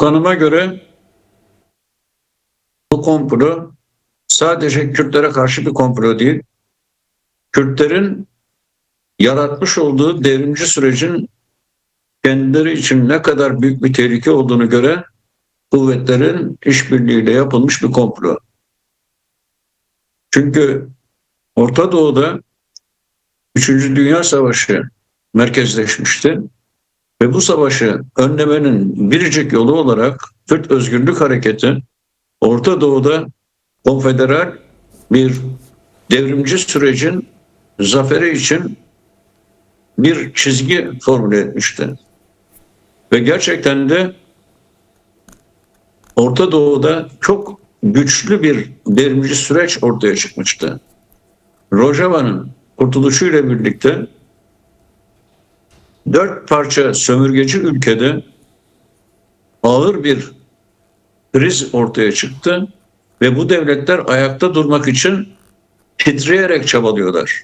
kanıma göre bu komplo sadece Kürtlere karşı bir komplo değil. Kürtlerin yaratmış olduğu devrimci sürecin kendileri için ne kadar büyük bir tehlike olduğunu göre kuvvetlerin işbirliğiyle yapılmış bir komplo. Çünkü Orta Doğu'da 3. Dünya Savaşı merkezleşmişti. Ve bu savaşı önlemenin biricik yolu olarak Kürt Özgürlük Hareketi Orta Doğu'da konfederal bir devrimci sürecin zaferi için bir çizgi formüle etmişti. Ve gerçekten de Orta Doğu'da çok güçlü bir devrimci süreç ortaya çıkmıştı. Rojava'nın kurtuluşuyla birlikte dört parça sömürgeci ülkede ağır bir kriz ortaya çıktı ve bu devletler ayakta durmak için titreyerek çabalıyorlar.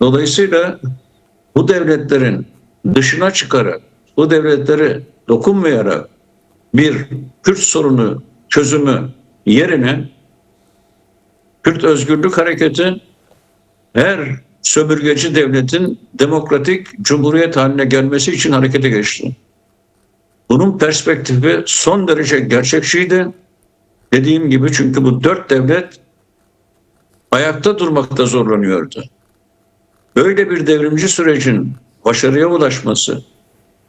Dolayısıyla bu devletlerin dışına çıkarak, bu devletleri dokunmayarak bir Kürt sorunu çözümü yerine Kürt Özgürlük Hareketi her sömürgeci devletin demokratik cumhuriyet haline gelmesi için harekete geçti. Bunun perspektifi son derece gerçekçiydi. Dediğim gibi çünkü bu dört devlet ayakta durmakta zorlanıyordu. Böyle bir devrimci sürecin başarıya ulaşması,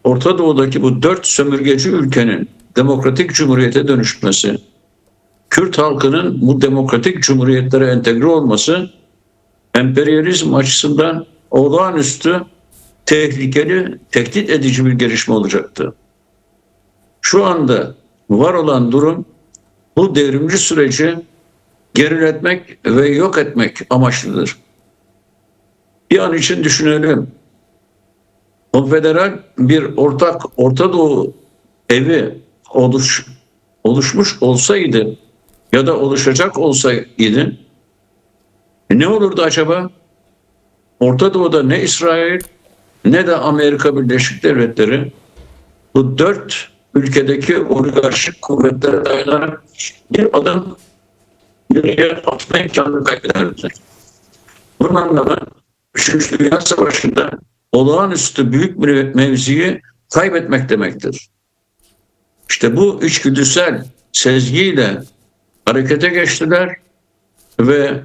Orta Doğu'daki bu dört sömürgeci ülkenin demokratik cumhuriyete dönüşmesi, Kürt halkının bu demokratik cumhuriyetlere entegre olması emperyalizm açısından olağanüstü tehlikeli, tehdit edici bir gelişme olacaktı. Şu anda var olan durum bu devrimci süreci geriletmek ve yok etmek amaçlıdır. Bir an için düşünelim. Konfederal bir ortak Orta Doğu evi oluş, oluşmuş olsaydı ya da oluşacak olsaydı e ne olurdu acaba? Orta Doğu'da ne İsrail ne de Amerika Birleşik Devletleri bu dört ülkedeki oligarşik kuvvetlere dayanarak bir adım geriye atma imkanını kaybederdi. Bunun anlamı 3. Dünya Savaşı'nda olağanüstü büyük bir mevziyi kaybetmek demektir. İşte bu içgüdüsel sezgiyle harekete geçtiler ve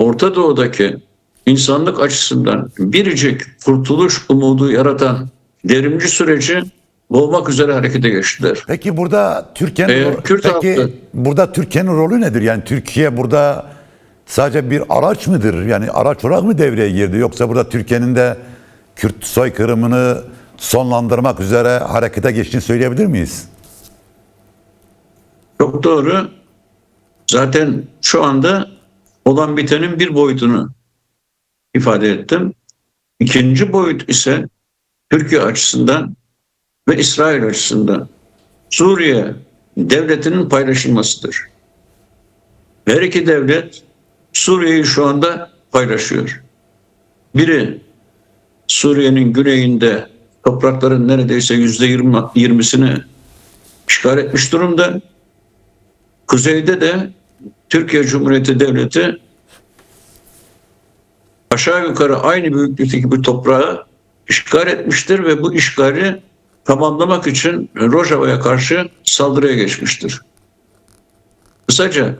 Orta Doğu'daki insanlık açısından biricik kurtuluş umudu yaratan devrimci süreci boğmak üzere harekete geçtiler. Peki burada Türkiye'nin ro- Kürt peki halkı- burada Türkiye'nin rolü nedir? Yani Türkiye burada sadece bir araç mıdır? Yani araç olarak mı devreye girdi yoksa burada Türkiye'nin de Kürt soykırımını sonlandırmak üzere harekete geçtiğini söyleyebilir miyiz? Çok doğru. Zaten şu anda olan bitenin bir boyutunu ifade ettim. İkinci boyut ise Türkiye açısından ve İsrail açısından Suriye devletinin paylaşılmasıdır. Her iki devlet Suriye'yi şu anda paylaşıyor. Biri Suriye'nin güneyinde toprakların neredeyse yüzde yirmisini işgal etmiş durumda. Kuzeyde de Türkiye Cumhuriyeti Devleti aşağı yukarı aynı büyüklükteki bir toprağı işgal etmiştir ve bu işgali tamamlamak için Rojava'ya karşı saldırıya geçmiştir. Kısaca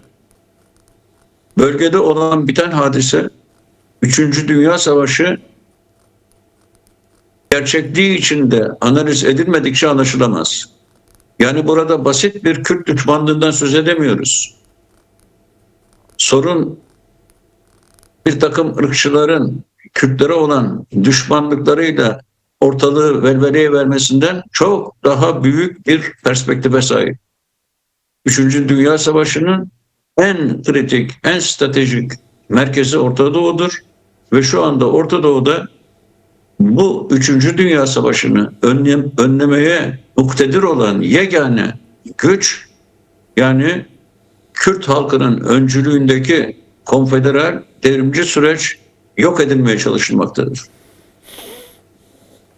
bölgede olan biten hadise 3. Dünya Savaşı gerçekliği içinde analiz edilmedikçe anlaşılamaz. Yani burada basit bir Kürt düşmanlığından söz edemiyoruz. Sorun bir takım ırkçıların Kürtlere olan düşmanlıklarıyla ortalığı velveleye vermesinden çok daha büyük bir perspektife sahip. Üçüncü Dünya Savaşı'nın en kritik, en stratejik merkezi Orta Doğu'dur. Ve şu anda Orta Doğu'da bu Üçüncü Dünya Savaşı'nı önlem, önlemeye muktedir olan yegane güç yani Kürt halkının öncülüğündeki konfederal devrimci süreç yok edilmeye çalışılmaktadır.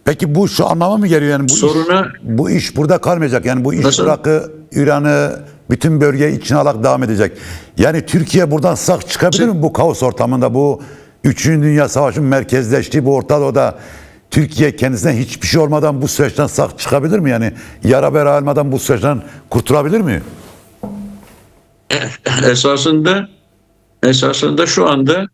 Peki bu şu anlama mı geliyor yani bu Soruna- iş, bu iş burada kalmayacak yani bu iş Nasıl? Irak'ı, İran'ı bütün bölgeyi içine alarak devam edecek. Yani Türkiye buradan sağ çıkabilir mi bu kaos ortamında bu 3. Dünya Savaşı'nın merkezleştiği bu Orta Doğu'da Türkiye kendisine hiçbir şey olmadan bu süreçten sağ çıkabilir mi? Yani yara bera almadan bu süreçten kurtulabilir mi? Esasında esasında şu anda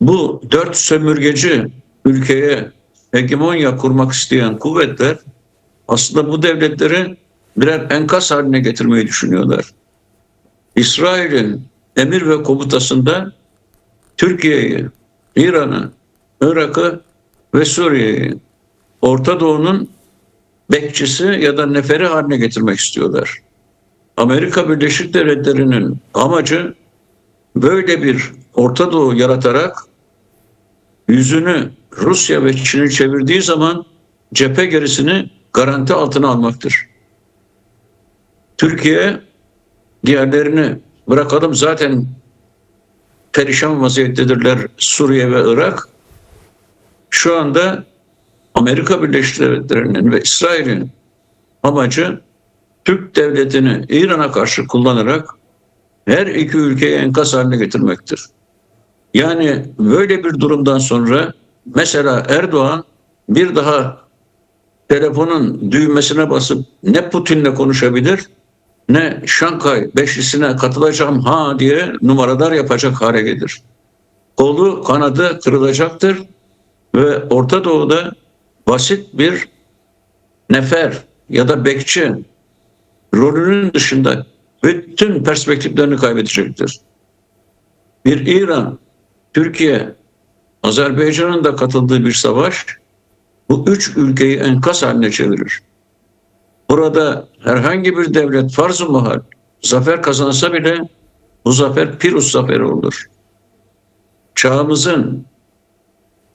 bu dört sömürgeci ülkeye hegemonya kurmak isteyen kuvvetler aslında bu devletleri birer enkaz haline getirmeyi düşünüyorlar. İsrail'in emir ve komutasında Türkiye'yi, İran'ı, Irak'ı ve Suriye'yi Orta Doğu'nun bekçisi ya da neferi haline getirmek istiyorlar. Amerika Birleşik Devletleri'nin amacı böyle bir Orta Doğu yaratarak yüzünü Rusya ve Çin'e çevirdiği zaman cephe gerisini garanti altına almaktır. Türkiye diğerlerini bırakalım zaten perişan vaziyettedirler Suriye ve Irak. Şu anda Amerika Birleşik Devletleri'nin ve İsrail'in amacı Türk devletini İran'a karşı kullanarak her iki ülkeyi enkaz haline getirmektir. Yani böyle bir durumdan sonra mesela Erdoğan bir daha telefonun düğmesine basıp ne Putin'le konuşabilir ne Şankay Beşlisi'ne katılacağım ha diye numaralar yapacak hale gelir. Kolu kanadı kırılacaktır ve Orta Doğu'da basit bir nefer ya da bekçi rolünün dışında bütün perspektiflerini kaybedecektir. Bir İran, Türkiye, Azerbaycan'ın da katıldığı bir savaş bu üç ülkeyi enkaz haline çevirir. Burada herhangi bir devlet farz-ı zafer kazansa bile bu zafer Pirus zaferi olur. Çağımızın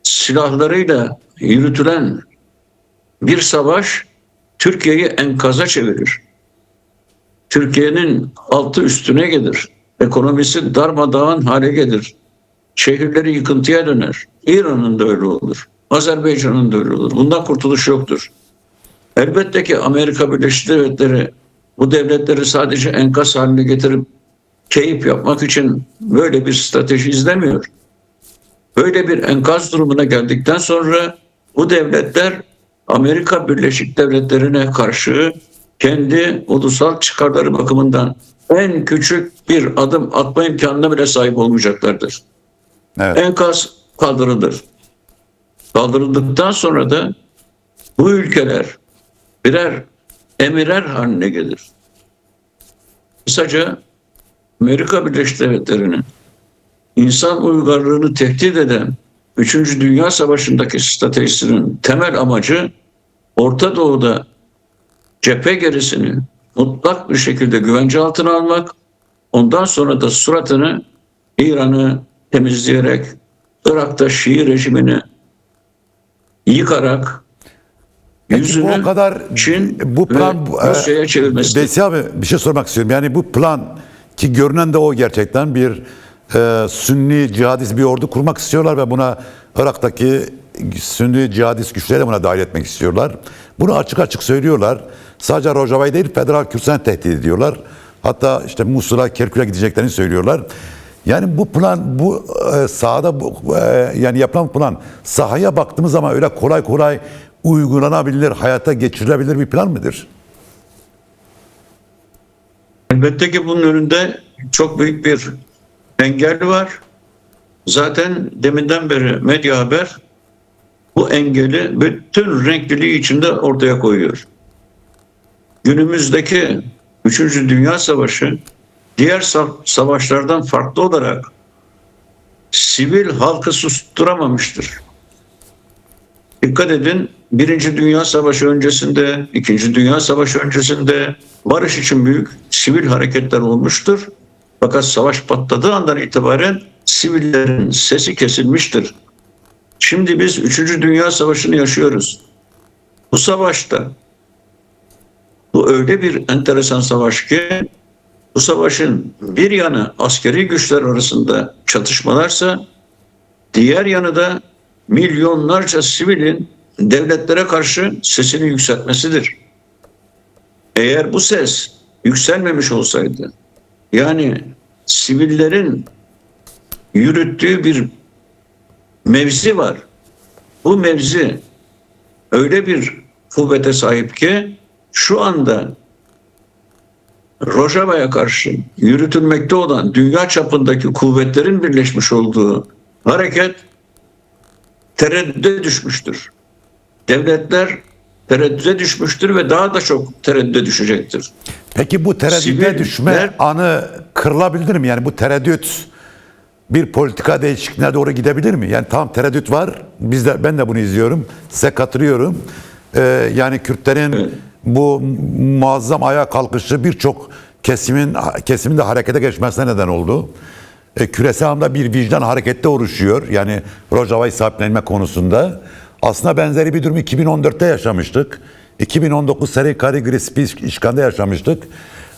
silahlarıyla yürütülen bir savaş Türkiye'yi enkaza çevirir. Türkiye'nin altı üstüne gelir. Ekonomisi darmadağın hale gelir. Şehirleri yıkıntıya döner. İran'ın da öyle olur. Azerbaycan'ın da öyle olur. Bundan kurtuluş yoktur. Elbette ki Amerika Birleşik Devletleri bu devletleri sadece enkaz haline getirip keyif yapmak için böyle bir strateji izlemiyor. Böyle bir enkaz durumuna geldikten sonra bu devletler Amerika Birleşik Devletleri'ne karşı kendi ulusal çıkarları bakımından en küçük bir adım atma imkanına bile sahip olmayacaklardır. Evet. Enkaz kaldırılır. Kaldırıldıktan sonra da bu ülkeler birer emirer haline gelir. Kısaca Amerika Birleşik Devletleri'nin insan uygarlığını tehdit eden 3. Dünya Savaşı'ndaki stratejisinin temel amacı Orta Doğu'da cephe gerisini mutlak bir şekilde güvence altına almak, ondan sonra da suratını İran'ı temizleyerek Irak'ta Şii rejimini yıkarak Peki bu yüzünü o kadar Çin bu plan ve Rusya'ya çevirmesi. Veysi abi bir şey sormak istiyorum. Yani bu plan ki görünen de o gerçekten bir e, Sünni cihadist bir ordu kurmak istiyorlar ve buna Irak'taki Sünni cihadist güçleri de buna dahil etmek istiyorlar. Bunu açık açık söylüyorlar. Sadece Rojava'yı değil Federal Kürdistan'ı tehdit ediyorlar. Hatta işte Musul'a, Kerkük'e gideceklerini söylüyorlar. Yani bu plan bu e, sahada bu, e, yani yapılan plan sahaya baktığımız zaman öyle kolay kolay uygulanabilir, hayata geçirilebilir bir plan mıdır? Elbette ki bunun önünde çok büyük bir engel var. Zaten deminden beri medya haber bu engeli bütün renkliliği içinde ortaya koyuyor. Günümüzdeki 3. Dünya Savaşı diğer sa- savaşlardan farklı olarak sivil halkı susturamamıştır. Dikkat edin Birinci Dünya Savaşı öncesinde, İkinci Dünya Savaşı öncesinde barış için büyük sivil hareketler olmuştur. Fakat savaş patladığı andan itibaren sivillerin sesi kesilmiştir. Şimdi biz Üçüncü Dünya Savaşı'nı yaşıyoruz. Bu savaşta bu öyle bir enteresan savaş ki bu savaşın bir yanı askeri güçler arasında çatışmalarsa diğer yanı da milyonlarca sivilin devletlere karşı sesini yükseltmesidir. Eğer bu ses yükselmemiş olsaydı, yani sivillerin yürüttüğü bir mevzi var. Bu mevzi öyle bir kuvvete sahip ki şu anda Rojava'ya karşı yürütülmekte olan dünya çapındaki kuvvetlerin birleşmiş olduğu hareket tereddüde düşmüştür. Devletler tereddüde düşmüştür ve daha da çok tereddüde düşecektir. Peki bu tereddüde Siviller- düşme anı kırılabilir mi? Yani bu tereddüt bir politika değişikliğine doğru gidebilir mi? Yani tam tereddüt var. Biz de ben de bunu izliyorum. Size katılıyorum. Ee, yani Kürtlerin bu muazzam ayağa kalkışı birçok kesimin kesimin de harekete geçmesine neden oldu. E, küresel anlamda bir vicdan harekette oluşuyor. Yani Rojava'yı sahiplenme konusunda. Aslında benzeri bir durum 2014'te yaşamıştık. 2019 Seri Kari Grispi işganda yaşamıştık.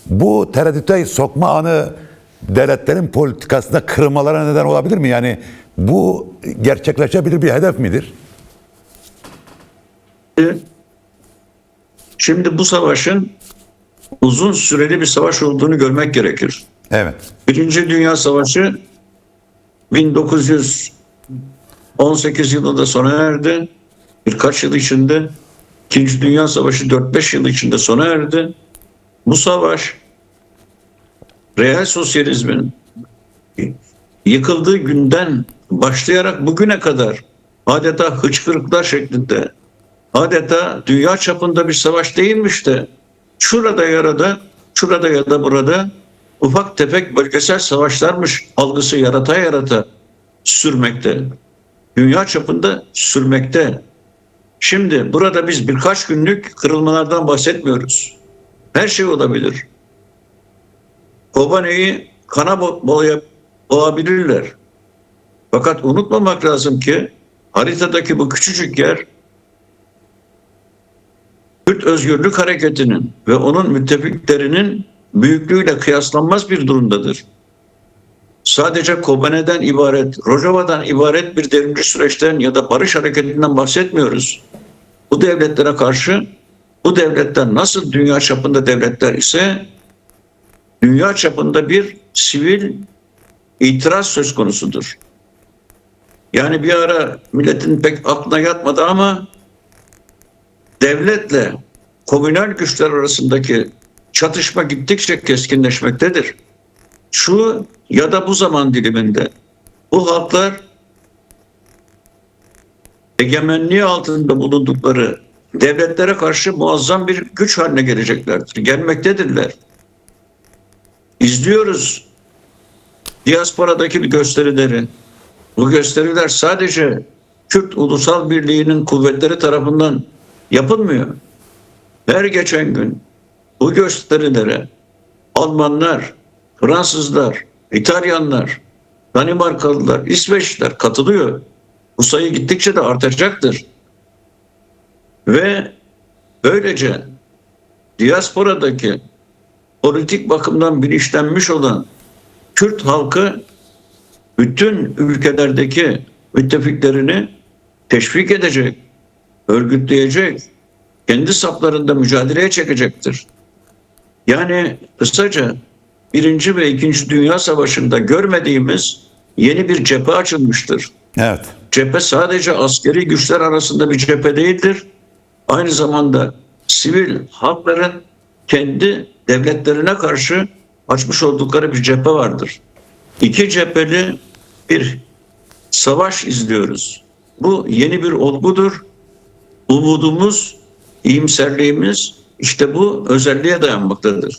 Bu tereddüte sokma anı devletlerin politikasında kırılmalara neden olabilir mi? Yani bu gerçekleşebilir bir hedef midir? Şimdi bu savaşın uzun süreli bir savaş olduğunu görmek gerekir. Evet. Birinci Dünya Savaşı 1918 yılında sona erdi. Birkaç yıl içinde İkinci Dünya Savaşı 4-5 yıl içinde sona erdi. Bu savaş reel sosyalizmin yıkıldığı günden başlayarak bugüne kadar adeta hıçkırıklar şeklinde adeta dünya çapında bir savaş değilmiş de şurada yarada şurada ya da burada ufak tefek bölgesel savaşlarmış algısı yarata yarata sürmekte. Dünya çapında sürmekte. Şimdi burada biz birkaç günlük kırılmalardan bahsetmiyoruz. Her şey olabilir. Kobaneyi kana boğabilirler. Fakat unutmamak lazım ki haritadaki bu küçücük yer Kürt Özgürlük Hareketi'nin ve onun müttefiklerinin büyüklüğüyle kıyaslanmaz bir durumdadır. Sadece Kobane'den ibaret, Rojava'dan ibaret bir devrimci süreçten ya da barış hareketinden bahsetmiyoruz. Bu devletlere karşı bu devletler nasıl dünya çapında devletler ise dünya çapında bir sivil itiraz söz konusudur. Yani bir ara milletin pek aklına yatmadı ama devletle komünel güçler arasındaki çatışma gittikçe keskinleşmektedir. Şu ya da bu zaman diliminde bu halklar egemenliği altında bulundukları devletlere karşı muazzam bir güç haline geleceklerdir. Gelmektedirler. İzliyoruz diasporadaki gösterileri. Bu gösteriler sadece Kürt Ulusal Birliği'nin kuvvetleri tarafından yapılmıyor. Her geçen gün bu gösterilere Almanlar, Fransızlar, İtalyanlar, Danimarkalılar, İsveçliler katılıyor. Bu sayı gittikçe de artacaktır. Ve böylece diasporadaki politik bakımdan bilinçlenmiş olan Kürt halkı bütün ülkelerdeki müttefiklerini teşvik edecek, örgütleyecek, kendi saplarında mücadeleye çekecektir. Yani kısaca birinci ve ikinci Dünya Savaşı'nda görmediğimiz yeni bir cephe açılmıştır. Evet. Cephe sadece askeri güçler arasında bir cephe değildir. Aynı zamanda sivil halkların kendi devletlerine karşı açmış oldukları bir cephe vardır. İki cepheli bir savaş izliyoruz. Bu yeni bir olgudur. Umudumuz, iyimserliğimiz işte bu özelliğe dayanmaktadır.